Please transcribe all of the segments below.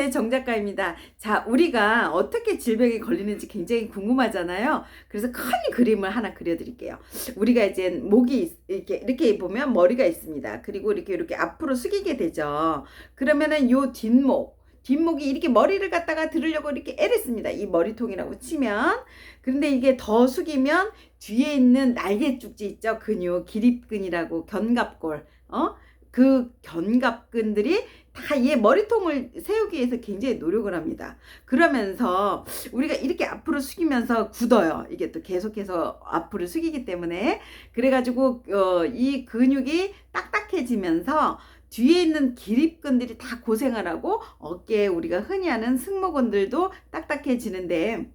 아티스트의 정작가입니다. 자, 우리가 어떻게 질병에 걸리는지 굉장히 궁금하잖아요. 그래서 큰 그림을 하나 그려드릴게요. 우리가 이제 목이 있- 이렇게 이렇게 보면 머리가 있습니다. 그리고 이렇게 이렇게 앞으로 숙이게 되죠. 그러면은 요 뒷목 뒷목이 이렇게 머리를 갖다가 들으려고 이렇게 애를 씁니다. 이 머리통이라고 치면. 그런데 이게 더 숙이면 뒤에 있는 날개 쪽지 있죠. 근육, 기립근이라고 견갑골. 어? 그 견갑근들이 다 얘 머리통을 세우기 위해서 굉장히 노력을 합니다. 그러면서 우리가 이렇게 앞으로 숙이면서 굳어요. 이게 또 계속해서 앞으로 숙이기 때문에 그래가지고 어, 이 근육이 딱딱해지면서 뒤에 있는 기립근들이 다 고생을 하고 어깨에 우리가 흔히 하는 승모근들도 딱딱해지는데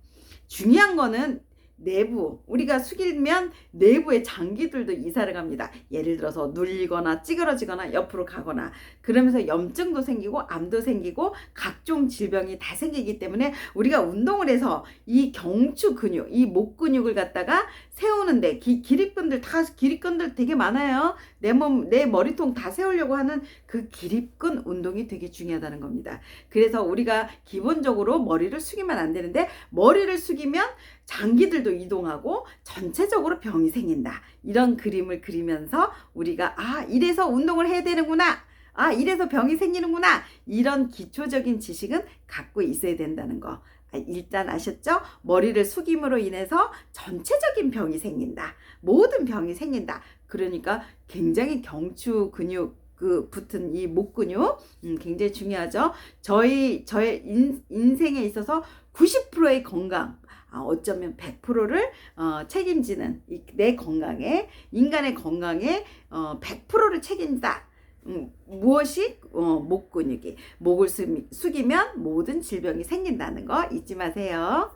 중요한 거는 내부 우리가 숙이면 내부의 장기들도 이사를 갑니다. 예를 들어서 눌리거나 찌그러지거나 옆으로 가거나 그러면서 염증도 생기고 암도 생기고 각종 질병이 다 생기기 때문에 우리가 운동을 해서 이 경추 근육, 이 목 근육을 갖다가 세우는데 기, 기립근들 다 기립근들 되게 많아요. 내 몸, 내 머리통 다 세우려고 하는 그 기립근 운동이 되게 중요하다는 겁니다. 그래서 우리가 기본적으로 머리를 숙이면 안 되는데 머리를 숙이면 장기들도 이동하고 전체적으로 병이 생긴다. 이런 그림을 그리면서 우리가 아, 이래서 운동을 해야 되는구나. 아, 이래서 병이 생기는구나. 이런 기초적인 지식은 갖고 있어야 된다는 거. 아, 일단 아셨죠? 머리를 숙임으로 인해서 전체적인 병이 생긴다. 모든 병이 생긴다. 그러니까 굉장히 경추 근육 그 붙은 이 목 근육 음, 굉장히 중요하죠. 저희 저의 인, 인생에 있어서 90%의 건강 아, 어쩌면 100%를 어, 책임지는 이, 내 건강에 인간의 건강에 어, 100%를 책임다. 음, 무엇이 어, 목 근육이 목을 숙이- 숙이면 모든 질병이 생긴다는 거 잊지 마세요.